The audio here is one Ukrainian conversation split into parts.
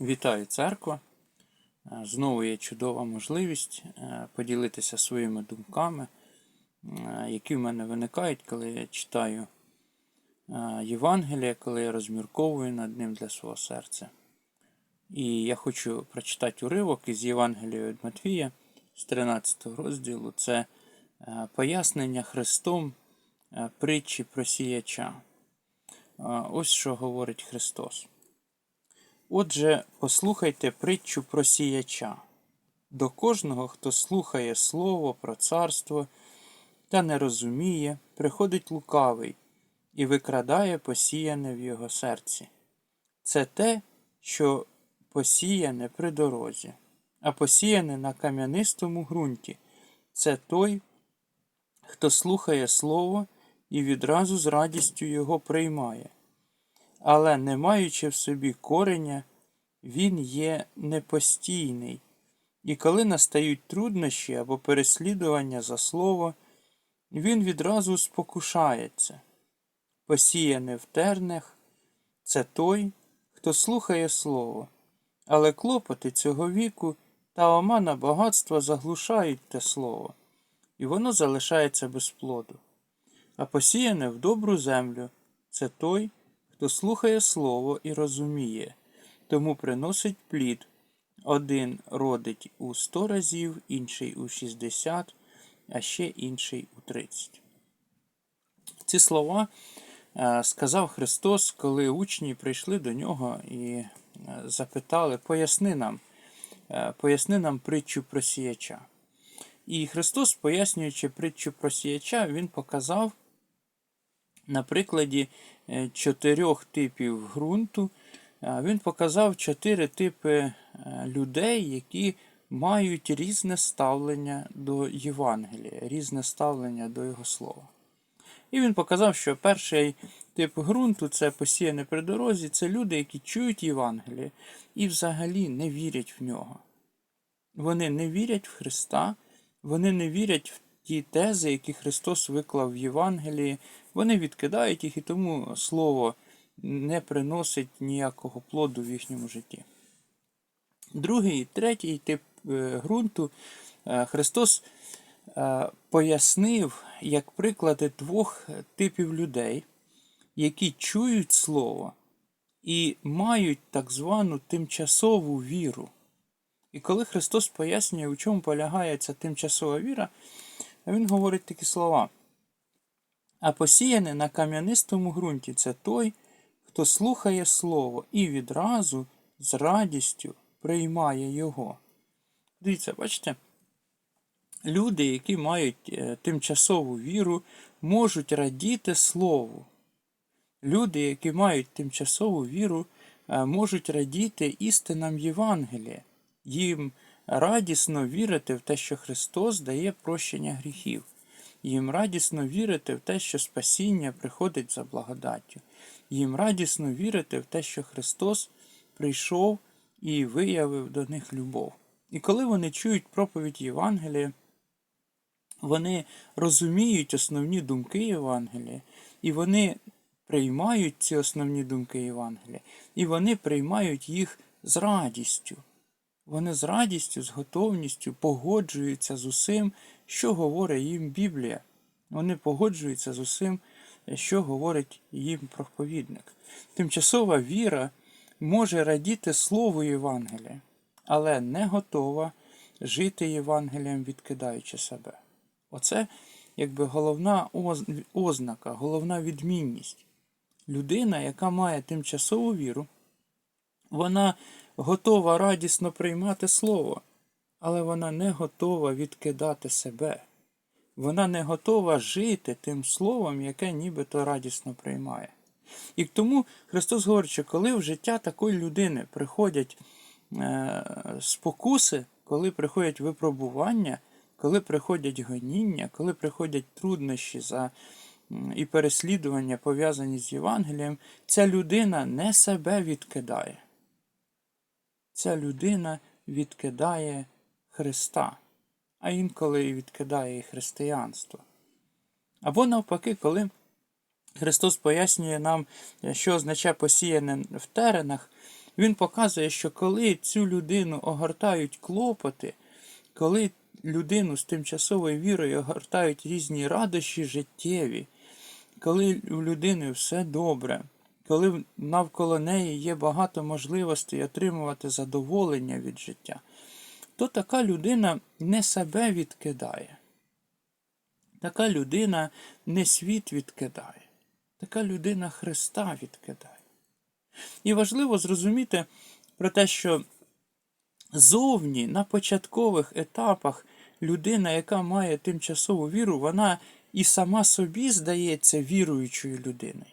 Вітаю церква. Е, Знову є чудова можливість е, поділитися своїми думками, е, які в мене виникають, коли я читаю Євангеліє, коли я розмірковую над ним для свого серця. І я хочу прочитати уривок із Євангелія від Матвія з 13 розділу. Це пояснення Христом притчі про сіяча. Ось що говорить Христос. Отже, послухайте притчу про сіяча. До кожного, хто слухає слово про царство та не розуміє, приходить лукавий і викрадає посіяне в його серці. Це те, що посіяне при дорозі, а посіяне на кам'янистому ґрунті. Це той, хто слухає слово і відразу з радістю його приймає але не маючи в собі кореня, він є непостійний, і коли настають труднощі або переслідування за слово, він відразу спокушається. Посіяне в тернях це той, хто слухає слово, але клопоти цього віку та омана багатства заглушають те слово, і воно залишається без плоду. А посіяне в добру землю це той, хто слухає слово і розуміє, тому приносить плід. Один родить у сто разів, інший у шістдесят, а ще інший у тридцять. Ці слова е, сказав Христос, коли учні прийшли до нього і е, запитали, поясни нам, е, поясни нам притчу про сіяча. І Христос, пояснюючи притчу про сіяча, Він показав на прикладі е, чотирьох типів ґрунту. Він показав чотири типи е, людей, які мають різне ставлення до Євангелія, різне ставлення до Його слова. І він показав, що перший тип ґрунту це посіяне при дорозі, це люди, які чують Євангеліє і взагалі не вірять в нього. Вони не вірять в Христа, вони не вірять в ті тези, які Христос виклав в Євангелії, вони відкидають їх і тому слово не приносить ніякого плоду в їхньому житті. Другий, третій тип е, ґрунту е, Христос е, пояснив як приклади двох типів людей, які чують Слово і мають так звану тимчасову віру. І коли Христос пояснює, у чому полягає ця тимчасова віра, Він говорить такі слова. А посіяне на кам'янистому ґрунті це той, хто слухає Слово і відразу з радістю приймає його. Дивіться, бачите? Люди, які мають е, тимчасову віру, можуть радіти Слову. Люди, які мають тимчасову віру, е, можуть радіти істинам Євангелія. Їм радісно вірити в те, що Христос дає прощення гріхів. Їм радісно вірити в те, що спасіння приходить за благодаттю. Їм радісно вірити в те, що Христос прийшов і виявив до них любов. І коли вони чують проповідь Євангелія, вони розуміють основні думки Євангелія, і вони приймають ці основні думки Євангелія, і вони приймають їх з радістю. Вони з радістю, з готовністю погоджуються з усім, що говорить їм Біблія. Вони погоджуються з усім, що говорить їм проповідник. Тимчасова віра може радіти Слову Євангелія, але не готова жити Євангелієм, відкидаючи себе. Оце якби головна ознака, головна відмінність. Людина, яка має тимчасову віру, вона готова радісно приймати слово, але вона не готова відкидати себе. Вона не готова жити тим словом, яке нібито радісно приймає. І тому Христос говорить, що коли в життя такої людини приходять е, спокуси, коли приходять випробування, коли приходять гоніння, коли приходять труднощі за, і переслідування, пов'язані з Євангелієм, ця людина не себе відкидає ця людина відкидає Христа, а інколи і відкидає і християнство. Або навпаки, коли Христос пояснює нам, що означає посіяне в теренах, Він показує, що коли цю людину огортають клопоти, коли людину з тимчасовою вірою огортають різні радощі життєві, коли у людини все добре, коли навколо неї є багато можливостей отримувати задоволення від життя, то така людина не себе відкидає. Така людина не світ відкидає, така людина Христа відкидає. І важливо зрозуміти про те, що зовні на початкових етапах людина, яка має тимчасову віру, вона і сама собі здається віруючою людиною.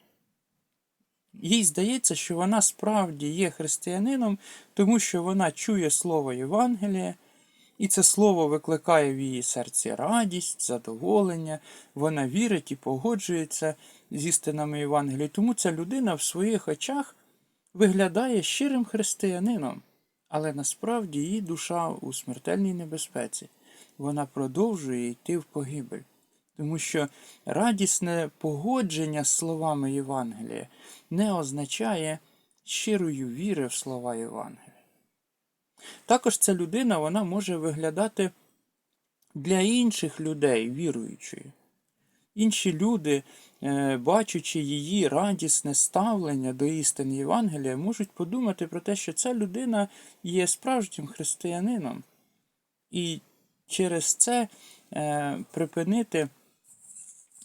Їй здається, що вона справді є християнином, тому що вона чує слово Євангелія, і це слово викликає в її серці радість, задоволення, вона вірить і погоджується з істинами Євангелія. Тому ця людина в своїх очах виглядає щирим християнином, але насправді її душа у смертельній небезпеці. Вона продовжує йти в погибель. Тому що радісне погодження з словами Євангелія не означає щирої віри в слова Євангелія. Також ця людина вона може виглядати для інших людей віруючою. Інші люди, е, бачачи її радісне ставлення до істин Євангелія, можуть подумати про те, що ця людина є справжнім християнином. І через це е, припинити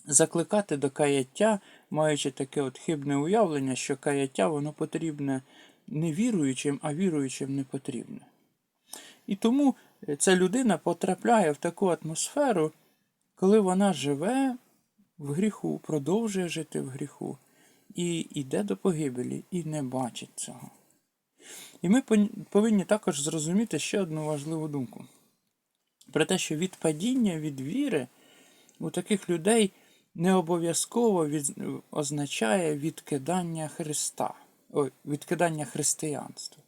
закликати до каяття, маючи таке от хибне уявлення, що каяття воно потрібне не віруючим, а віруючим не потрібне. І тому ця людина потрапляє в таку атмосферу, коли вона живе в гріху, продовжує жити в гріху, і йде до погибелі, і не бачить цього. І ми повинні також зрозуміти ще одну важливу думку: про те, що від падіння від віри у таких людей не обов'язково від... означає відкидання Христа, ой, відкидання християнства.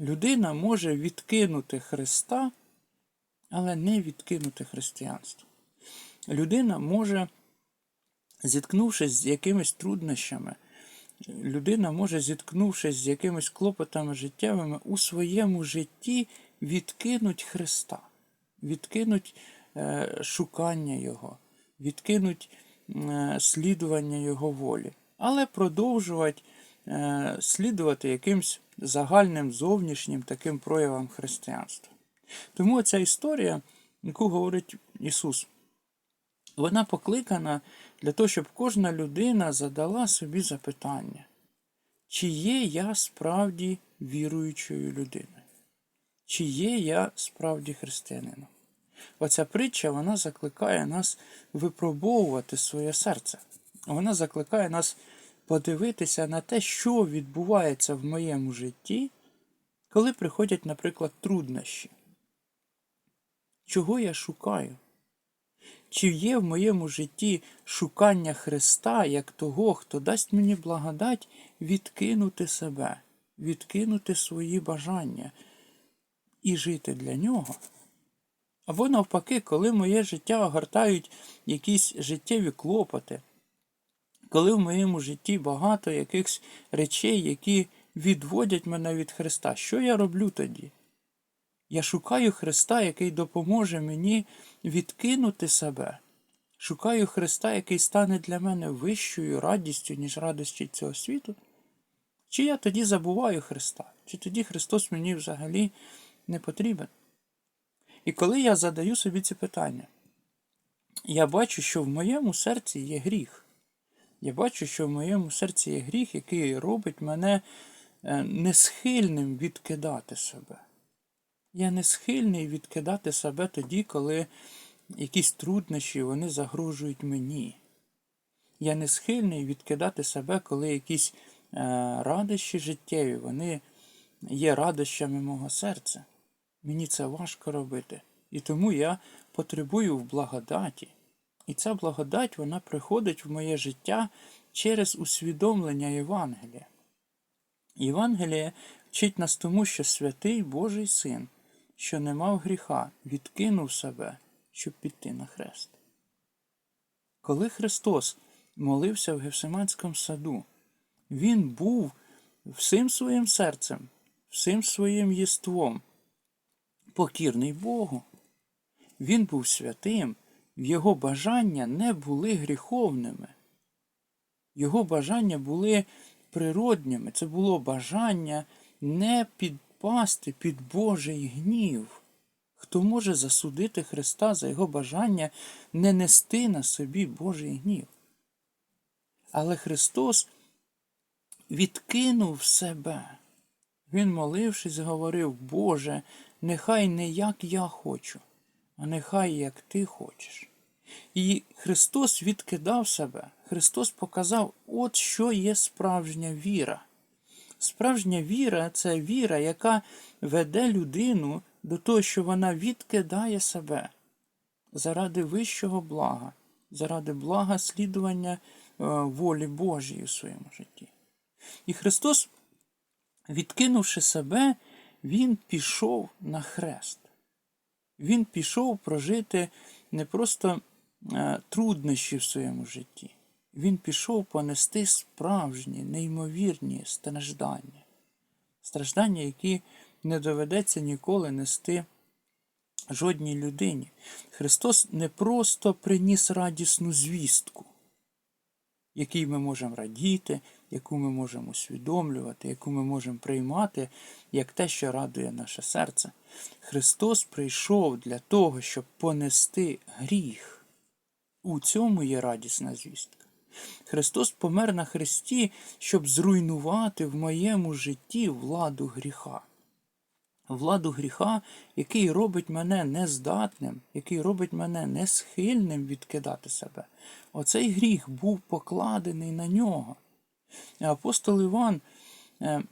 Людина може відкинути Христа, але не відкинути християнство. Людина може, зіткнувшись з якимись труднощами, людина може, зіткнувшись з якимись клопотами життєвими, у своєму житті відкинуть Христа, відкинуть е, шукання Його, відкинуть е, слідування Його волі, але продовжувати е, слідувати якимсь загальним зовнішнім таким проявам християнства. Тому ця історія, яку говорить Ісус, вона покликана для того, щоб кожна людина задала собі запитання, чи є я справді віруючою людиною? Чи є я справді християнином? Оця притча вона закликає нас випробовувати своє серце. Вона закликає нас подивитися на те, що відбувається в моєму житті, коли приходять, наприклад, труднощі. Чого я шукаю? Чи є в моєму житті шукання Христа як того, хто дасть мені благодать відкинути себе, відкинути свої бажання і жити для нього? Або навпаки, коли моє життя огортають якісь життєві клопоти, коли в моєму житті багато якихось речей, які відводять мене від Христа, що я роблю тоді? Я шукаю Христа, який допоможе мені відкинути себе. Шукаю Христа, який стане для мене вищою радістю, ніж радості цього світу. Чи я тоді забуваю Христа? Чи тоді Христос мені взагалі не потрібен? І коли я задаю собі ці питання, я бачу, що в моєму серці є гріх. Я бачу, що в моєму серці є гріх, який робить мене е, несхильним відкидати себе. Я не схильний відкидати себе тоді, коли якісь труднощі вони загрожують мені. Я не схильний відкидати себе, коли якісь е, радощі життєві, вони є радощами мого серця. Мені це важко робити. І тому я потребую в благодаті. І ця благодать вона приходить в моє життя через усвідомлення Євангелія. Євангеліє вчить нас тому, що святий Божий Син, що не мав гріха, відкинув себе, щоб піти на хрест. Коли Христос молився в Гефсиманському саду, Він був всім своїм серцем, всім своїм єством, покірний Богу. Він був святим, його бажання не були гріховними. Його бажання були природніми. Це було бажання не підпасти під Божий гнів. Хто може засудити Христа за його бажання не нести на собі Божий гнів? Але Христос відкинув себе. Він, молившись, говорив, Боже, нехай не як я хочу, а нехай як ти хочеш. І Христос відкидав себе. Христос показав, от що є справжня віра. Справжня віра це віра, яка веде людину до того, що вона відкидає себе заради вищого блага, заради блага слідування е, волі Божої у своєму житті. І Христос, відкинувши себе, Він пішов на хрест. Він пішов прожити не просто е, труднощі в своєму житті. Він пішов понести справжні, неймовірні страждання. Страждання, які не доведеться ніколи нести жодній людині. Христос не просто приніс радісну звістку, якій ми можемо радіти, яку ми можемо усвідомлювати, яку ми можемо приймати, як те, що радує наше серце. Христос прийшов для того, щоб понести гріх. У цьому є радісна звістка. Христос помер на Христі, щоб зруйнувати в моєму житті владу гріха. Владу гріха, який робить мене нездатним, який робить мене несхильним відкидати себе. Оцей гріх був покладений на нього. Апостол Іван, е,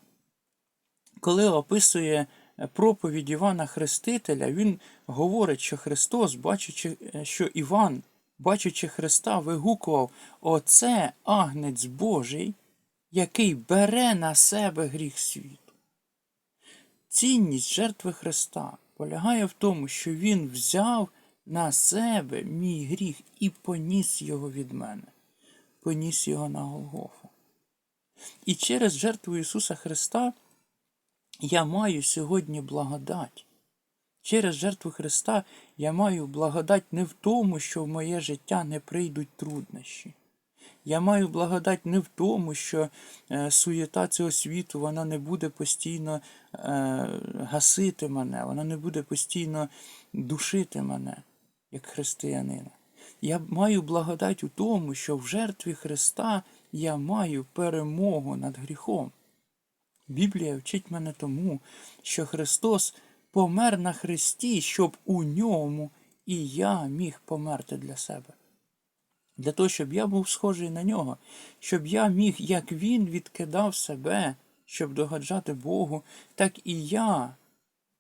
коли описує проповідь Івана Хрестителя, він говорить, що Христос, бачачи, е, що Іван, бачачи Христа, вигукував: Оце агнець Божий, який бере на себе гріх світу. Цінність жертви Христа полягає в тому, що Він взяв на себе мій гріх і поніс його від мене, поніс його на Голгофу. І через жертву Ісуса Христа я маю сьогодні благодать. Через жертву Христа я маю благодать не в тому, що в моє життя не прийдуть труднощі. Я маю благодать не в тому, що е, суєта цього світу вона не буде постійно е, гасити мене, вона не буде постійно душити мене, як християнина. Я маю благодать у тому, що в жертві Христа я маю перемогу над гріхом. Біблія вчить мене тому, що Христос помер на Христі, щоб у ньому і я міг померти для себе. Для того, щоб я був схожий на нього, щоб я міг, як він відкидав себе, щоб догаджати Богу, так і я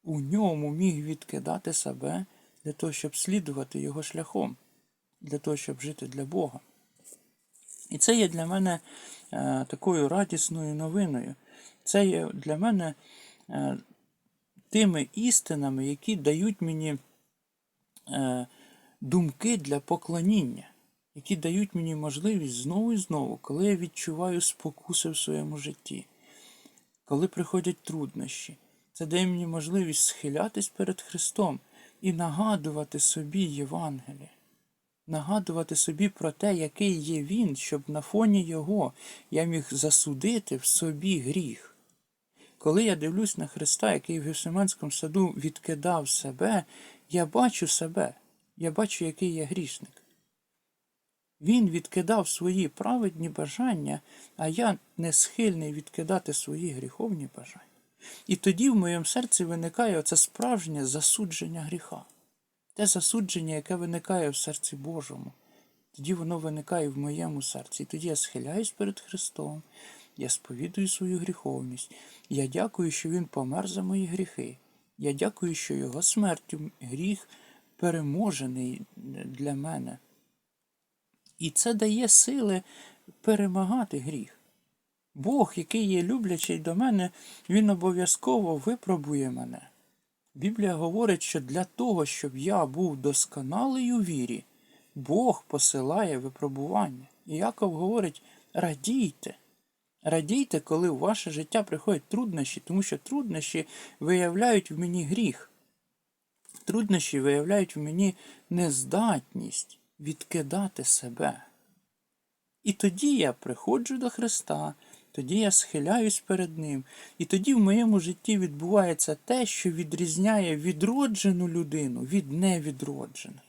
у ньому міг відкидати себе для того, щоб слідувати його шляхом, для того, щоб жити для Бога. І це є для мене е, такою радісною новиною. Це є для мене е, тими істинами, які дають мені е, думки для поклоніння, які дають мені можливість знову і знову, коли я відчуваю спокуси в своєму житті, коли приходять труднощі. Це дає мені можливість схилятись перед Христом і нагадувати собі Євангеліє нагадувати собі про те, який є він, щоб на фоні його я міг засудити в собі гріх. Коли я дивлюсь на Христа, який в Гефсиманському саду відкидав себе, я бачу себе, я бачу, який я грішник. Він відкидав свої праведні бажання, а я не схильний відкидати свої гріховні бажання. І тоді в моєму серці виникає оце справжнє засудження гріха. Те засудження, яке виникає в серці Божому, тоді воно виникає в моєму серці. І тоді я схиляюсь перед Христом, я сповідую свою гріховність. Я дякую, що Він помер за мої гріхи. Я дякую, що Його смертю гріх переможений для мене. І це дає сили перемагати гріх. Бог, який є люблячий до мене, Він обов'язково випробує мене. Біблія говорить, що для того, щоб я був досконалий у вірі, Бог посилає випробування. І Яков говорить: радійте, Радійте, коли в ваше життя приходять труднощі, тому що труднощі виявляють в мені гріх. Труднощі виявляють в мені нездатність відкидати себе. І тоді я приходжу до Христа, тоді я схиляюсь перед Ним, і тоді в моєму житті відбувається те, що відрізняє відроджену людину від невідродженої.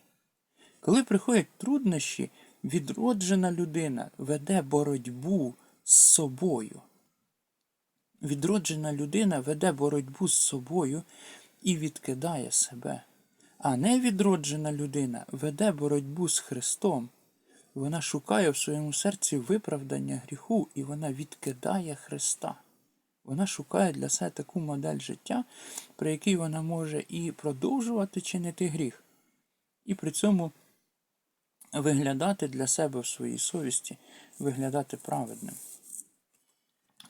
Коли приходять труднощі, відроджена людина веде боротьбу з собою. Відроджена людина веде боротьбу з собою і відкидає себе. А невідроджена людина веде боротьбу з Христом. Вона шукає в своєму серці виправдання гріху, і вона відкидає Христа. Вона шукає для себе таку модель життя, при якій вона може і продовжувати чинити гріх, і при цьому виглядати для себе в своїй совісті, виглядати праведним.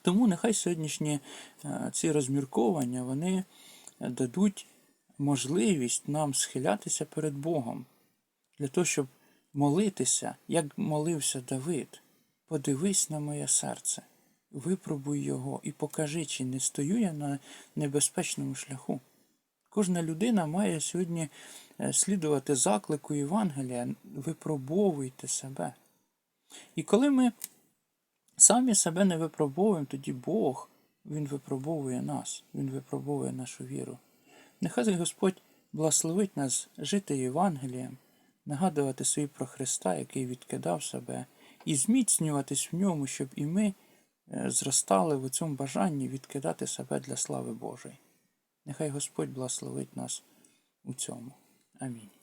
Тому нехай сьогоднішні е, ці розмірковання вони дадуть можливість нам схилятися перед Богом для того, щоб молитися, як молився Давид. Подивись на моє серце, випробуй його і покажи, чи не стою я на небезпечному шляху. Кожна людина має сьогодні е, слідувати заклику Євангелія, випробовуйте себе. І коли ми самі себе не випробовуємо, тоді Бог, Він випробовує нас, Він випробовує нашу віру. Нехай Господь благословить нас жити Євангелієм, нагадувати собі про Христа, який відкидав себе, і зміцнюватись в ньому, щоб і ми е, зростали в цьому бажанні відкидати себе для слави Божої. Нехай Господь благословить нас у цьому. Амінь.